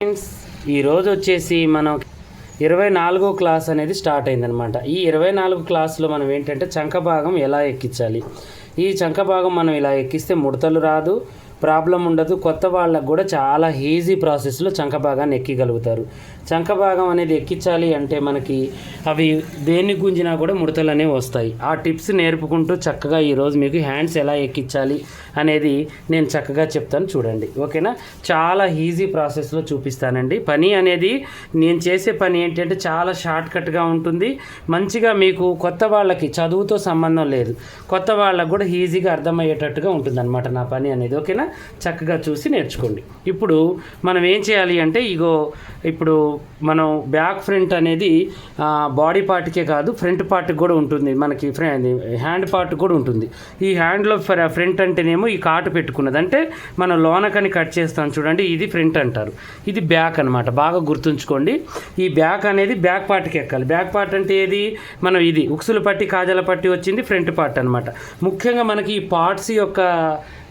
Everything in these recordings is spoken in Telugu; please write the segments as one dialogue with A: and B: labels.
A: ఫ్రెండ్స్ ఈరోజు వచ్చేసి మనం ఇరవై నాలుగో క్లాస్ అనేది స్టార్ట్ అయిందనమాట ఈ ఇరవై నాలుగు క్లాస్లో మనం ఏంటంటే చంక భాగం ఎలా ఎక్కించాలి? ఈ చంక భాగం మనం ఇలా ఎక్కిస్తే ముడతలు రాదు ప్రాబ్లం ఉండదు. కొత్త వాళ్ళకు కూడా చాలా ఈజీ ప్రాసెస్లో చంక భాగాన్ని ఎక్కగలుగుతారు చంక భాగం అనేది ఎక్కించాలి అంటే మనకి అవి దేన్ని గుంజినా కూడా ముడతలు అనేవి వస్తాయి. ఆ టిప్స్ నేర్పుకుంటూ చక్కగా ఈరోజు మీకు హ్యాండ్స్ ఎలా ఎక్కించాలి అనేది నేను చక్కగా చెప్తాను చూడండి. ఓకేనా? చాలా ఈజీ ప్రాసెస్లో చూపిస్తానండి. పని అనేది నేను చేసే పని ఏంటంటే చాలా షార్ట్ కట్గా ఉంటుంది. మంచిగా మీకు కొత్త వాళ్ళకి చదువుతో సంబంధం లేదు. కొత్త వాళ్ళకు కూడా ఈజీగా అర్థమయ్యేటట్టుగా ఉంటుందన్నమాట నా పని అనేది. ఓకేనా? చక్కగా చూసి నేర్చుకోండి. ఇప్పుడు మనం ఏం చేయాలి అంటే ఇగో ఇప్పుడు మనం బ్యాక్ ఫ్రంట్ అనేది బాడీ పార్ట్కే కాదు ఫ్రంట్ పార్ట్కి కూడా ఉంటుంది. మనకి హ్యాండ్ పార్ట్ కూడా ఉంటుంది. ఈ హ్యాండ్లో ఫ్రంట్ అంటేనేమో ఈ కాటు పెట్టుకున్నది. అంటే మనం లోనకని కట్ చేస్తాం చూడండి ఇది ఫ్రంట్ అంటారు. ఇది బ్యాక్ అనమాట బాగా గుర్తుంచుకోండి. ఈ బ్యాక్ అనేది బ్యాక్ పార్ట్కి ఎక్కాలి. బ్యాక్ పార్ట్ అంటే ఏది? మనం ఇది. ఉక్సులు పట్టి కాజల పట్టి వచ్చింది ఫ్రంట్ పార్ట్ అనమాట ముఖ్యంగా మనకి ఈ పార్ట్స్ యొక్క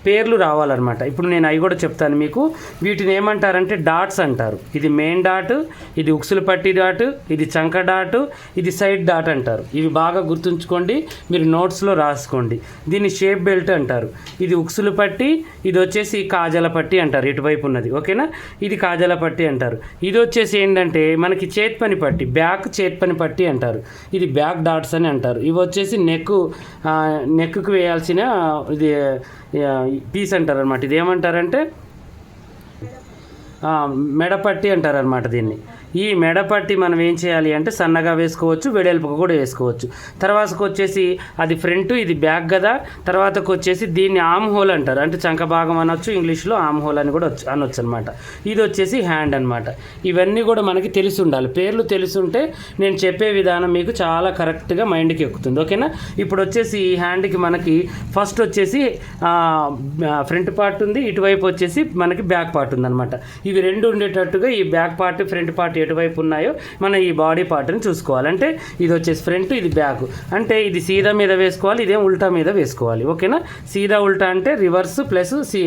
A: పేర్లు రావాలన్నమాట. ఇప్పుడు నేను అవి కూడా చెప్తాను మీకు. వీటిని ఏమంటారంటే డాట్స్ అంటారు. ఇది మెయిన్ డాట్ ఇది ఉక్సుల పట్టి డాట్ ఇది చంక డాట్ ఇది సైడ్ డాట్ అంటారు. ఇవి బాగా గుర్తుంచుకోండి. మీరు నోట్స్లో రాసుకోండి. దీన్ని షేప్ బెల్ట్ అంటారు. ఇది ఉక్సులు పట్టి ఇది వచ్చేసి కాజల పట్టి అంటారు. ఇటువైపు ఉన్నది. ఓకేనా? ఇది కాజల పట్టి అంటారు. ఇది వచ్చేసి ఏంటంటే మనకి చేతి పని పట్టి బ్యాక్ చేతి పని పట్టి అంటారు. ఇది బ్యాక్ డాట్స్ అని అంటారు. ఇవి వచ్చేసి నెక్ నెక్కు వేయాల్సిన ఇది పీస్ అంటారు అనమాట ఇది ఏమంటారంటే మెడపట్టి అంటారు అనమాట దీన్ని. ఈ మెడపట్టి మనం ఏం చేయాలి అంటే సన్నగా వేసుకోవచ్చు వెడల్పుగా కూడా వేసుకోవచ్చు. తర్వాతకు వచ్చేసి అది ఫ్రంట్ ఇది బ్యాక్ కదా తర్వాతకు వచ్చేసి దీన్ని ఆమ్ హోల్ అంటారు. అంటే చంక భాగం అనొచ్చు ఇంగ్లీష్లో ఆమ్ హోల్ అని కూడా అనొచ్చు అనమాట ఇది వచ్చేసి హ్యాండ్ అనమాట ఇవన్నీ కూడా మనకి తెలిసి ఉండాలి. పేర్లు తెలిసి ఉంటే నేను చెప్పే విధానం మీకు చాలా కరెక్ట్గా మైండ్కి ఎక్కుతుంది. ఓకేనా? ఇప్పుడు వచ్చేసి ఈ హ్యాండ్కి మనకి ఫస్ట్ వచ్చేసి ఫ్రంట్ పార్ట్ ఉంది. ఇటువైపు వచ్చేసి మనకి బ్యాక్ పార్ట్ ఉందన్నమాట. ఇవి రెండు ఉండేటట్టుగా ఈ బ్యాక్ పార్ట్ ఫ్రంట్ పార్ట్ ఎటువైపు ఉన్నాయో మనం ఈ బాడీ పార్ట్ని చూసుకోవాలి. అంటే ఇది వచ్చేసి ఫ్రంట్ ఇది బ్యాక్. అంటే ఇది సీదా మీద వేసుకోవాలి ఇదేం ఉల్టా మీద వేసుకోవాలి. ఓకేనా? సీదా ఉల్టా అంటే రివర్స్ ప్లస్ సీ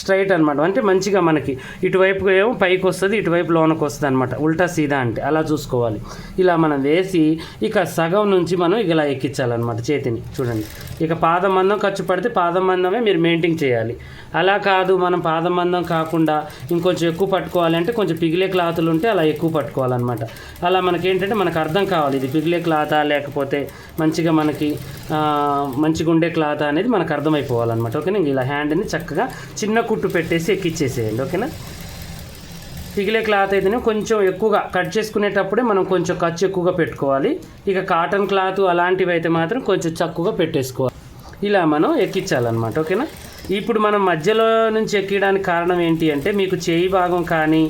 A: స్ట్రైట్ అనమాట అంటే మంచిగా మనకి ఇటువైపు ఏమో పైకి వస్తుంది ఇటువైపు లోనకి వస్తుంది అనమాట ఉల్టా సీదా అంటే అలా చూసుకోవాలి. ఇలా మనం వేసి ఇక సగం నుంచి మనం ఇలా ఎక్కించాలన్నమాట చేతిని. చూడండి. ఇక పాదం మందం ఖర్చు పడితే పాదం మందమే మీరు మెయింటైన్ చేయాలి. అలా కాదు మనం పాదం మందం కాకుండా ఇంకొంచెం ఎక్కువ పట్టుకోవాలి అంటే కొంచెం పిగిలే క్లాతులు ఉంటే అలా ఎక్కువ పట్టుకోవాలన్నమాట. అలా మనకి ఏంటంటే మనకు అర్థం కావాలి. ఇది పిగిలే క్లాతా లేకపోతే మంచిగా మనకి మంచిగా ఉండే క్లాత్ అనేది మనకు అర్థమైపోవాలన్నమాట. ఓకేనా? ఇలా హ్యాండ్ని చక్కగా చిన్న కుట్టు పెట్టేసి ఎక్కిచ్చేసేయండి. ఓకేనా? పిగిలే క్లాత్ అయితేనే కొంచెం ఎక్కువగా కట్ చేసుకునేటప్పుడే మనం కొంచెం ఖర్చు ఎక్కువగా పెట్టుకోవాలి. ఇక కాటన్ క్లాత్ అలాంటివి అయితే మాత్రం కొంచెం తక్కువగా పెట్టేసుకోవాలి. ఇలా మనం ఎక్కించాలన్నమాట. ఓకేనా? ఇప్పుడు మనం మధ్యలో నుంచి ఎక్కడానికి కారణం ఏంటి అంటే మీకు చేయి భాగం కానీ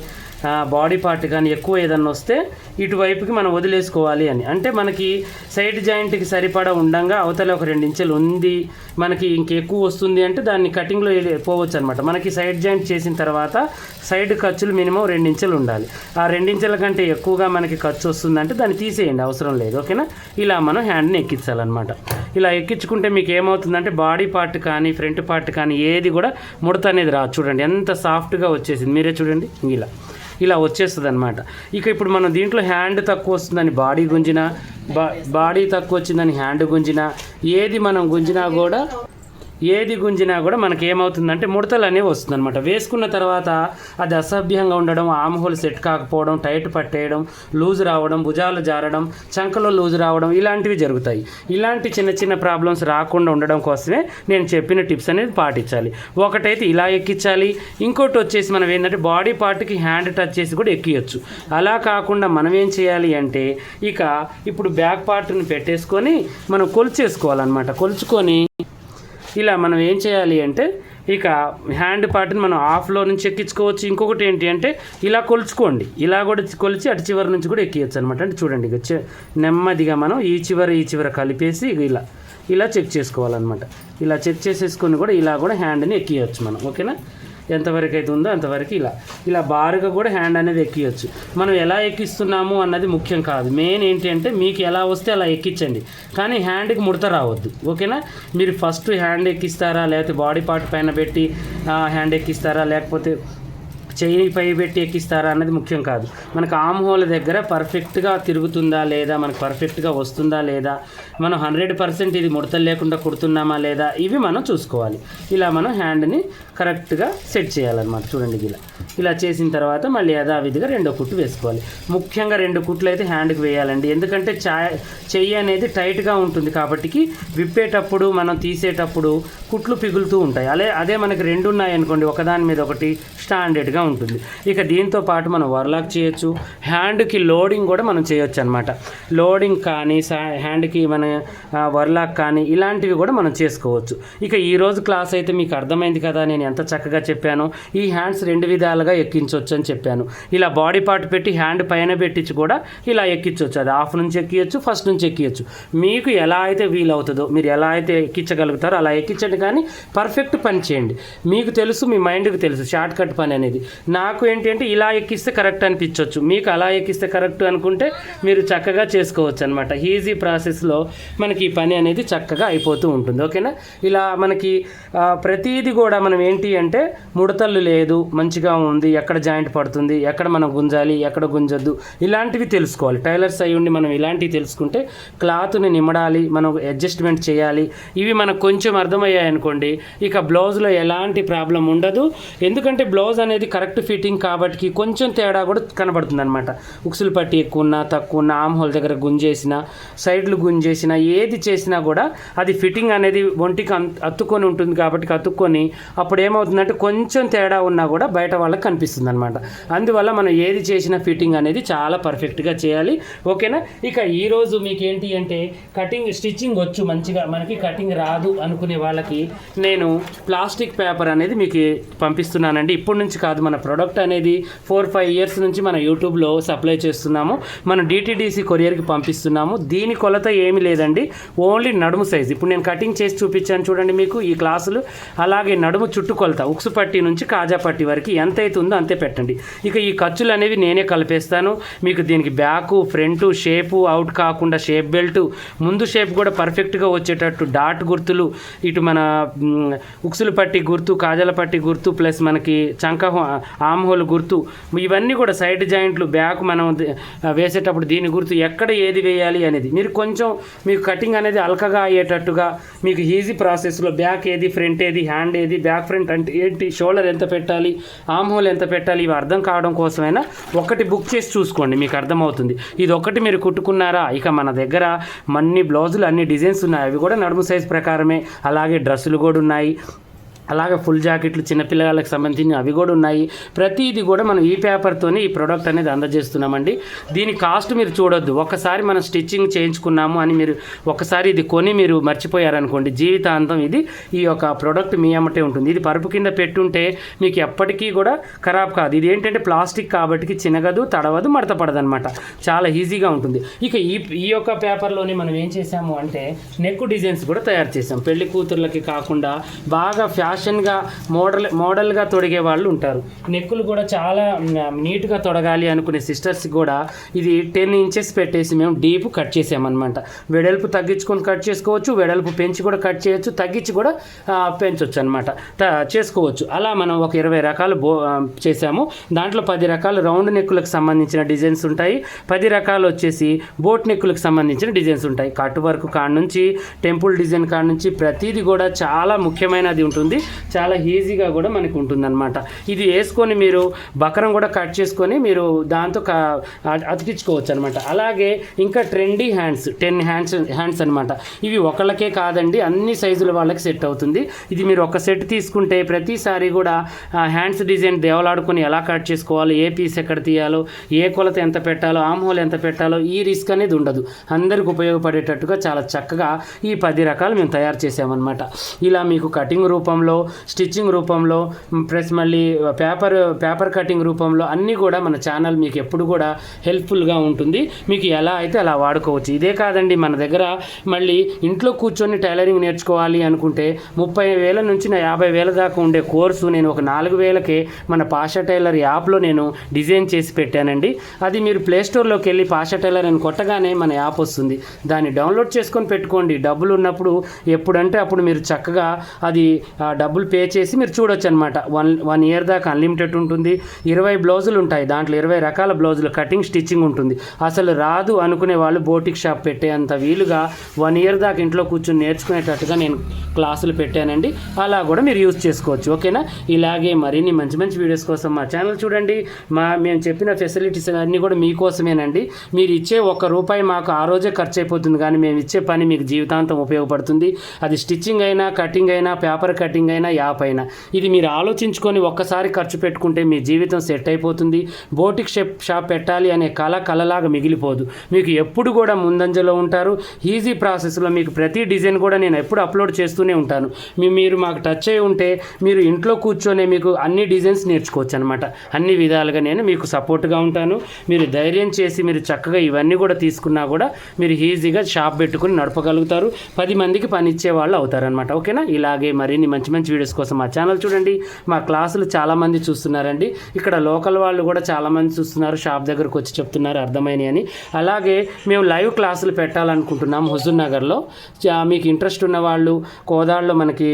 A: బాడీ పార్ట్ కానీ ఎక్కువ ఏదన్నా వస్తే ఇటువైపుకి మనం వదిలేసుకోవాలి అని. అంటే మనకి సైడ్ జాయింట్కి సరిపడా ఉండంగా అవతల ఒక రెండు ఇంచెలు ఉంది మనకి ఇంకెక్కువ వస్తుంది అంటే దాన్ని కటింగ్లో పోవచ్చు అనమాట మనకి సైడ్ జాయింట్ చేసిన తర్వాత సైడ్ ఖర్చులు మినిమం రెండు ఇంచెలు ఉండాలి. ఆ రెండించెల కంటే ఎక్కువగా మనకి ఖర్చు వస్తుందంటే దాన్ని తీసేయండి అవసరం లేదు ఓకేనా? ఇలా మనం హ్యాండ్ని ఎక్కించాలన్నమాట. ఇలా ఎక్కించుకుంటే మీకు ఏమవుతుందంటే బాడీ పార్ట్ కానీ ఫ్రంట్ పార్ట్ కానీ ఏది కూడా ముడత అనేది రాదు. చూడండి ఎంత సాఫ్ట్గా వచ్చేసింది. మీరే చూడండి ఇలా. ఇలా వచ్చేస్తుంది అనమాట ఇక ఇప్పుడు మనం దీంట్లో హ్యాండ్ తక్కువ వస్తుందని బాడీ గుంజిన బా బాడీ తక్కువ వచ్చిందని హ్యాండ్ గుంజినా ఏది మనం గుంజినా కూడా ఏది గుంజినా కూడా మనకి ఏమవుతుందంటే ముడతలు అనేవి వస్తుందన్నమాట. వేసుకున్న తర్వాత అది అసభ్యంగా ఉండడం ఆమ్హోల్ సెట్ కాకపోవడం టైట్ పట్టేయడం లూజ్ రావడం భుజాలు జారడం చంకలో లూజ్ రావడం ఇలాంటివి జరుగుతాయి. ఇలాంటి చిన్న చిన్న ప్రాబ్లమ్స్ రాకుండా ఉండడం కోసమే నేను చెప్పిన టిప్స్ అనేది పాటించాలి. ఒకటైతే ఇలా ఎక్కించాలి. ఇంకోటి వచ్చేసి మనం ఏంటంటే బాడీ పార్ట్కి హ్యాండ్ టచ్ చేసి కూడా ఎక్కియచ్చు. అలా కాకుండా మనం ఏం చేయాలి అంటే ఇక ఇప్పుడు బ్యాక్ పార్ట్ని పెట్టేసుకొని మనం కొలిచేసుకోవాలన్నమాట. కొలుచుకొని ఇలా మనం ఏం చేయాలి అంటే ఇక హ్యాండ్ పార్ట్ని మనం హాఫ్లో నుంచి ఎక్కించుకోవచ్చు. ఇంకొకటి ఏంటి అంటే ఇలా కొలుచుకోండి. ఇలా కూడా కొలిచి అటు చివరి నుంచి కూడా ఎక్కియచ్చు అనమాట అంటే చూడండి ఇక నెమ్మదిగా మనం ఈ చివర ఈ చివర కలిపేసి ఇక ఇలా ఇలా చెక్ చేసుకోవాలన్నమాట. ఇలా చెక్ చేసేసుకొని కూడా ఇలా కూడా హ్యాండ్ని ఎక్కియచ్చు మనం. ఓకేనా? ఎంతవరకు అయితే ఉందో అంతవరకు ఇలా. ఇలా బారుగా కూడా హ్యాండ్ అనేది ఎక్కియచ్చు. మనం ఎలా ఎక్కిస్తున్నాము అన్నది ముఖ్యం కాదు. మెయిన్ ఏంటి అంటే మీకు ఎలా వస్తే అలా ఎక్కించండి. కానీ హ్యాండ్కి ముడత రావద్దు. ఓకేనా? మీరు ఫస్ట్ హ్యాండ్ ఎక్కిస్తారా? లేకపోతే బాడీ పార్ట్ పైన పెట్టి హ్యాండ్ ఎక్కిస్తారా? లేకపోతే చెయ్యి పై పెట్టి ఎక్కిస్తారా అన్నది ముఖ్యం కాదు. మనకు ఆమ్ హోల్ దగ్గర పర్ఫెక్ట్గా తిరుగుతుందా లేదా మనకు పర్ఫెక్ట్గా వస్తుందా లేదా మనం హండ్రెడ్ పర్సెంట్ ఇది ముడతలు లేకుండా కుడుతున్నామా లేదా ఇవి మనం చూసుకోవాలి. ఇలా మనం హ్యాండ్ని కరెక్ట్గా సెట్ చేయాలన్నమాట. చూడండి ఇలా ఇలా చేసిన తర్వాత మళ్ళీ యథావిధిగా రెండో కుట్టు వేసుకోవాలి. ముఖ్యంగా రెండు కుట్లు అయితే హ్యాండ్కి వేయాలండి. ఎందుకంటే చా చెయ్యి అనేది టైట్గా ఉంటుంది కాబట్టి విప్పేటప్పుడు మనం తీసేటప్పుడు కుట్లు పిగులుతూ ఉంటాయి. అదే అదే మనకి రెండు ఉన్నాయి అనుకోండి ఒకదాని మీద ఒకటి స్టాండర్డ్గా ఉంటుంది. ఇక దీంతో పాటు మనం వర్లాక్ చేయొచ్చు. హ్యాండ్కి లోడింగ్ కూడా మనం చేయొచ్చు అనమాట లోడింగ్ కానీ హ్యాండ్కి మన వర్లాక్ కానీ ఇలాంటివి కూడా మనం చేసుకోవచ్చు. ఇక ఈ రోజు క్లాస్ అయితే మీకు అర్థమైంది కదా నేను ఎంత చక్కగా చెప్పాను. ఈ హ్యాండ్స్ రెండు విధాలుగా ఎక్కించవచ్చు అని చెప్పాను. ఇలా బాడీ పార్ట్ పెట్టి హ్యాండ్ పైన పెట్టించి కూడా ఇలా ఎక్కించవచ్చు అది హాఫ్ నుంచి ఎక్కియచ్చు ఫస్ట్ నుంచి ఎక్కియచ్చు. మీకు ఎలా అయితే వీలవుతుందో మీరు ఎలా అయితే ఎక్కించగలుగుతారో అలా ఎక్కించండి కానీ పర్ఫెక్ట్ పని చేయండి. మీకు తెలుసు మీ మైండ్కి తెలుసు షార్ట్ కట్ పని అనేది. నాకు ఏంటి అంటే ఇలా ఎక్కిస్తే కరెక్ట్ అనిపించవచ్చు మీకు అలా ఎక్కిస్తే కరెక్ట్ అనుకుంటే మీరు చక్కగా చేసుకోవచ్చు అనమాట ఈజీ ప్రాసెస్లో మనకి ఈ పని అనేది చక్కగా అయిపోతూ ఉంటుంది. ఓకేనా? ఇలా మనకి ప్రతిదీ కూడా మనం ఏంటి అంటే ముడతలు లేదు మంచిగా ఉంది ఎక్కడ జాయింట్ పడుతుంది ఎక్కడ మనం గుంజాలి ఎక్కడ గుంజద్దు ఇలాంటివి తెలుసుకోవాలి. టైలర్స్ అయి ఉండి మనం ఇలాంటివి తెలుసుకుంటే క్లాత్ని నిమ్మడాలి మనం అడ్జస్ట్మెంట్ చేయాలి. ఇవి మనకు కొంచెం అర్థమయ్యాయి అనుకోండి ఇక బ్లౌజ్లో ఎలాంటి ప్రాబ్లం ఉండదు. ఎందుకంటే బ్లౌజ్ అనేది కరెక్ట్ ఫిట్టింగ్ కాబట్టి కొంచెం తేడా కూడా కనబడుతుంది అనమాట ఉక్సులు పట్టి ఎక్కువ ఉన్నా తక్కువ ఉన్నా ఆమ్ హోల్ దగ్గర గుంజేసిన సైడ్లు గుంజేసిన ఏది చేసినా కూడా అది ఫిట్టింగ్ అనేది ఒంటికి అన్- అతుక్కొని ఉంటుంది కాబట్టి అతుక్కొని అప్పుడు ఏమవుతుందంటే కొంచెం తేడా ఉన్నా కూడా బయట వాళ్ళకి కనిపిస్తుంది అనమాట అందువల్ల మనం ఏది చేసినా ఫిట్టింగ్ అనేది చాలా పర్ఫెక్ట్గా చేయాలి. ఓకేనా? ఇక ఈరోజు మీకు ఏంటి అంటే కటింగ్ స్టిచ్చింగ్ వచ్చు మంచిగా మనకి కటింగ్ రాదు అనుకునే వాళ్ళకి నేను ప్లాస్టిక్ పేపర్ అనేది మీకు పంపిస్తున్నానండి. ఇప్పటి నుంచి కాదు మన ప్రోడక్ట్ అనేది ఫోర్ ఫైవ్ ఇయర్స్ నుంచి మన యూట్యూబ్లో సప్లై చేస్తున్నాము. మనం డిటీడీసీ కొరియర్కి పంపిస్తున్నాము. దీని కొలత ఏమీ లేదండి. ఓన్లీ నడుము సైజ్ ఇప్పుడు నేను కటింగ్ చేసి చూపించాను చూడండి మీకు ఈ క్లాసులు అలాగే నడుము చుట్టు కొలత. ఉక్సు పట్టి నుంచి కాజా పట్టి వరకు ఎంత అవుతుందో అంతే పెట్టండి. ఇక ఈ ఖర్చులు అనేవి నేనే కలిపేస్తాను. మీకు దీనికి బ్యాకు ఫ్రంట్ షేపు అవుట్ కాకుండా షేప్ బెల్ట్. ముందు షేప్ కూడా పర్ఫెక్ట్గా వచ్చేటట్టు డాట్ గుర్తులు. ఇటు మన ఉక్సులు పట్టి గుర్తు కాజల పట్టి గుర్తు ప్లస్ మనకి చంక ఆమ్హోల్ ఆమ్ హోల్ గుర్తు. ఇవన్నీ కూడా సైడ్ జాయింట్లు బ్యాక్ మనం వేసేటప్పుడు దీని గుర్తు ఎక్కడ ఏది వేయాలి అనేది. మీరు కొంచెం మీకు కటింగ్ అనేది అల్కగా అయ్యేటట్టుగా మీకు ఈజీ ప్రాసెస్లో బ్యాక్ ఏది ఫ్రంట్ ఏది హ్యాండ్ ఏది బ్యాక్ ఫ్రంట్ అంటే ఏంటి షోల్డర్ ఎంత పెట్టాలి ఆమ్హోల్ ఎంత పెట్టాలి ఇవి అర్థం కావడం కోసమైనా ఒకటి బుక్ చేసి చూసుకోండి మీకు అర్థమవుతుంది. ఇది ఒకటి మీరు కుట్టుకున్నారా ఇక మన దగ్గర మన్ని బ్లౌజులు అన్ని డిజైన్స్ ఉన్నాయి. అవి కూడా నడుము సైజ్ ప్రకారమే. అలాగే డ్రెస్సులు కూడా ఉన్నాయి. అలాగే ఫుల్ జాకెట్లు చిన్నపిల్లలకు సంబంధించిన అవి కూడా ఉన్నాయి. ప్రతిదీ కూడా మనం ఈ పేపర్తోనే ఈ ప్రోడక్ట్ అనేది అందజేస్తున్నామండి. దీని కాస్ట్ మీరు చూడొద్దు. ఒకసారి మనం స్టిచ్చింగ్ చేయించుకున్నాము అని మీరు ఒకసారి ఇది కొని మీరు మర్చిపోయారనుకోండి. జీవితాంతం ఇది ఈ యొక్క ప్రోడక్ట్ మీ అమ్మటే ఉంటుంది. ఇది పరుపు కింద పెట్టుంటే మీకు ఎప్పటికీ కూడా ఖరాబ్ కాదు. ఇది ఏంటంటే ప్లాస్టిక్ కాబట్టి చినగదు తడవదు మడత పడదనమాట. చాలా ఈజీగా ఉంటుంది. ఇక ఈ ఈ యొక్క పేపర్లోనే మనం ఏం చేసాము అంటే నెక్ డిజైన్స్ కూడా తయారు చేసాం పెళ్ళి కూతుర్లకి కాకుండా బాగా ఫ్యాషన్గా మోడల్ మోడల్గా తొడిగే వాళ్ళు ఉంటారు. నెక్కులు కూడా చాలా నీట్గా తొడగాలి అనుకునే సిస్టర్స్ కూడా ఇది టెన్ ఇంచెస్ పెట్టేసి మేము డీప్ కట్ చేసామన్నమాట. వెడల్పు తగ్గించుకొని కట్ చేసుకోవచ్చు వెడల్పు పెంచి కూడా కట్ చేయొచ్చు తగ్గించి కూడా పెంచవచ్చు అనమాట చేసుకోవచ్చు. అలా మనం ఒక ఇరవై రకాలు బో చేసాము దాంట్లో పది రకాలు రౌండ్ నెక్కులకు సంబంధించిన డిజైన్స్ ఉంటాయి. పది రకాలు వచ్చేసి బోట్ నెక్కులకు సంబంధించిన డిజైన్స్ ఉంటాయి. కట్ వర్క్ కాడ నుంచి టెంపుల్ డిజైన్ కాడ నుంచి ప్రతిదీ కూడా చాలా ముఖ్యమైనది ఉంటుంది. చాలా ఈజీగా కూడా మనకు ఉంటుందన్నమాట. ఇది వేసుకొని మీరు బకరం కూడా కట్ చేసుకొని మీరు దాంతో అతికించుకోవచ్చు అనమాట అలాగే ఇంకా trendy hands ten hands hands అనమాట ఇవి ఒకళ్ళకే కాదండి అన్ని సైజుల వాళ్ళకి సెట్ అవుతుంది. ఇది మీరు ఒక సెట్ తీసుకుంటే ప్రతిసారి కూడా హ్యాండ్స్ డిజైన్ దేవలాడుకొని ఎలా కట్ చేసుకోవాలి ఏ పీస్ ఎక్కడ తీయాలో ఏ కొలత ఎంత పెట్టాలో ఆమ్ హోల్ ఎంత పెట్టాలో ఈ రిస్క్ అనేది ఉండదు. అందరికి ఉపయోగపడేటట్టుగా చాలా చక్కగా ఈ పది రకాలు మేము తయారు చేసామన్నమాట. ఇలా మీకు కటింగ్ రూపంలో స్టిచ్చింగ్ రూపంలో ప్లస్ మళ్ళీ పేపర్ పేపర్ కటింగ్ రూపంలో అన్నీ కూడా మన ఛానల్ మీకు ఎప్పుడు కూడా హెల్ప్ఫుల్గా ఉంటుంది. మీకు ఎలా అయితే అలా వాడుకోవచ్చు. ఇదే కాదండి మన దగ్గర మళ్ళీ ఇంట్లో కూర్చొని టైలరింగ్ నేర్చుకోవాలి అనుకుంటే ముప్పై వేల నుంచి నా యాభై వేల దాకా ఉండే కోర్సు నేను ఒక నాలుగు వేలకే మన పాషా టైలర్ యాప్లో నేను డిజైన్ చేసి పెట్టానండి. అది మీరు ప్లే స్టోర్లోకి వెళ్ళి పాషా టైలర్ అని కొట్టగానే మన యాప్ వస్తుంది. దాన్ని డౌన్లోడ్ చేసుకొని పెట్టుకోండి. డబ్బులు ఉన్నప్పుడు ఎప్పుడంటే అప్పుడు మీరు చక్కగా అది ఆ డబ్బులు పే చేసి మీరు చూడొచ్చు అనమాట వన్ వన్ ఇయర్ దాకా అన్లిమిటెడ్ ఉంటుంది. ఇరవై బ్లౌజులు ఉంటాయి. దాంట్లో ఇరవై రకాల బ్లౌజులు కటింగ్ స్టిచ్చింగ్ ఉంటుంది. అసలు రాదు అనుకునే వాళ్ళు బోటిక్ షాప్ పెట్టేంత వీలుగా వన్ ఇయర్ దాకా ఇంట్లో కూర్చొని నేర్చుకునేటట్టుగా నేను క్లాసులు పెట్టానండి. అలా కూడా మీరు యూజ్ చేసుకోవచ్చు. ఓకేనా? ఇలాగే మరిన్ని మంచి మంచి వీడియోస్ కోసం మా ఛానల్ చూడండి. మా మేము చెప్పిన ఫెసిలిటీస్ అన్నీ కూడా మీకోసమేనండి. మీరు ఇచ్చే ఒక్క రూపాయి మాకు ఆ రోజే ఖర్చు అయిపోతుంది కానీ మేము ఇచ్చే పని మీకు జీవితాంతం ఉపయోగపడుతుంది. అది స్టిచ్చింగ్ అయినా కటింగ్ అయినా పేపర్ కటింగ్ అయినా యాప్ అయినా. ఇది మీరు ఆలోచించుకొని ఒక్కసారి ఖర్చు పెట్టుకుంటే మీ జీవితం సెట్ అయిపోతుంది. బోటిక్ షాప్ షాప్ పెట్టాలి అనే కళ కళలాగా మిగిలిపోదు. మీకు ఎప్పుడు కూడా ముందంజలో ఉంటారు. ఈజీ ప్రాసెస్లో మీకు ప్రతి డిజైన్ కూడా నేను ఎప్పుడు అప్లోడ్ చేస్తూనే ఉంటాను. మీ మీరు మాకు టచ్ అయి ఉంటే మీరు ఇంట్లో కూర్చొని మీకు అన్ని డిజైన్స్ నేర్చుకోవచ్చు అనమాట అన్ని విధాలుగా నేను మీకు సపోర్ట్గా ఉంటాను. మీరు ధైర్యం చేసి మీరు చక్కగా ఇవన్నీ కూడా తీసుకున్నా కూడా మీరు ఈజీగా షాప్ పెట్టుకుని నడపగలుగుతారు. పది మందికి పని ఇచ్చే వాళ్ళు అవుతారనమాట. ఓకేనా? ఇలాగే మరిన్ని మంచి మంచి వీడియోస్ కోసం మా ఛానల్ చూడండి. మా క్లాసులు చాలామంది చూస్తున్నారండి. ఇక్కడ లోకల్ వాళ్ళు కూడా చాలామంది చూస్తున్నారు. షాప్ దగ్గరకు వచ్చి చెప్తున్నారు అర్థమైనవి అని. అలాగే మేము లైవ్ క్లాసులు పెట్టాలనుకుంటున్నాం హుజూర్ నగర్లో. మీకు ఇంట్రెస్ట్ ఉన్న వాళ్ళు కోదాడలో మనకి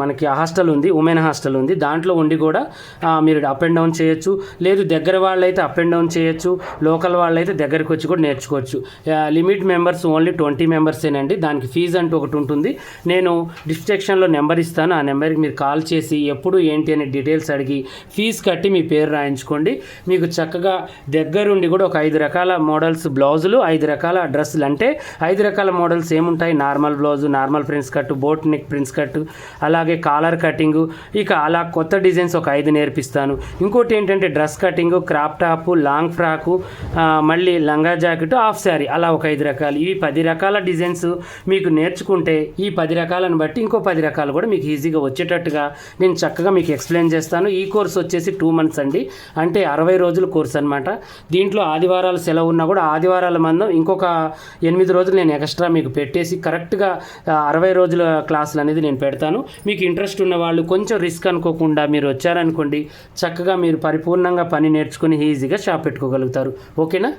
A: మనకి హాస్టల్ ఉంది ఉమెన్ హాస్టల్ ఉంది. దాంట్లో ఉండి కూడా మీరు అప్ అండ్ డౌన్ చేయొచ్చు. లేదు దగ్గర వాళ్ళైతే అప్ అండ్ డౌన్ చేయొచ్చు. లోకల్ వాళ్ళైతే దగ్గరికి వచ్చి కూడా నేర్చుకోవచ్చు. లిమిట్ మెంబర్స్ ఓన్లీ ట్వంటీ మెంబర్సేనండి. దానికి ఫీజు అంటూ ఒకటి ఉంటుంది. నేను డిస్క్రిప్షన్లో నెంబర్ ఇస్తాను. ఆ నెంబర్కి మీరు కాల్ చేసి ఎప్పుడు ఏంటి అనే డీటెయిల్స్ అడిగి ఫీజు కట్టి మీ పేరు రాయించుకోండి. మీకు చక్కగా దగ్గరుండి కూడా ఒక ఐదు రకాల మోడల్స్ బ్లౌజులు ఐదు రకాల డ్రెస్సులు. అంటే ఐదు రకాల మోడల్స్ ఏముంటాయి? Normal blouse normal prince cut boat neck prince cut అలాగే కాలర్ కటింగు ఇక అలా కొత్త డిజైన్స్ ఒక ఐదు నేర్పిస్తాను. ఇంకోటి ఏంటంటే dress cutting crop top long frock మళ్ళీ లంగా జాకెట్ హాఫ్ శారీ అలా ఒక ఐదు రకాలు. ఇవి పది రకాల డిజైన్స్ మీకు నేర్చుకుంటే ఈ పది రకాలను బట్టి ఇంకో పది రకాలు కూడా మీకు ఈజీగా వచ్చేటట్టుగా నేను చక్కగా మీకు ఎక్స్ప్లెయిన్ చేస్తాను. ఈ కోర్స్ వచ్చేసి టూ మంత్స్ అండి. అంటే అరవై రోజుల కోర్స్ అనమాట దీంట్లో ఆదివారాలు సెలవు ఉన్నా కూడా ఆదివారాల మందం ఇంకొక ఎనిమిది రోజులు నేను ఎక్స్ట్రా మీకు పెట్టేసి కరెక్ట్గా అరవై రోజుల క్లాసులు అనేది నేను పెడతాను. మీకు ఇంట్రెస్ట్ ఉన్న వాళ్ళు కొంచెం రిస్క్ అనుకోకుండా మీరు వచ్చారనుకోండి చక్కగా మీరు పరిపూర్ణంగా పని నేర్చుకుని ఈజీగా షాప్ పెట్టుకోగలుగుతారు. ఓకేనా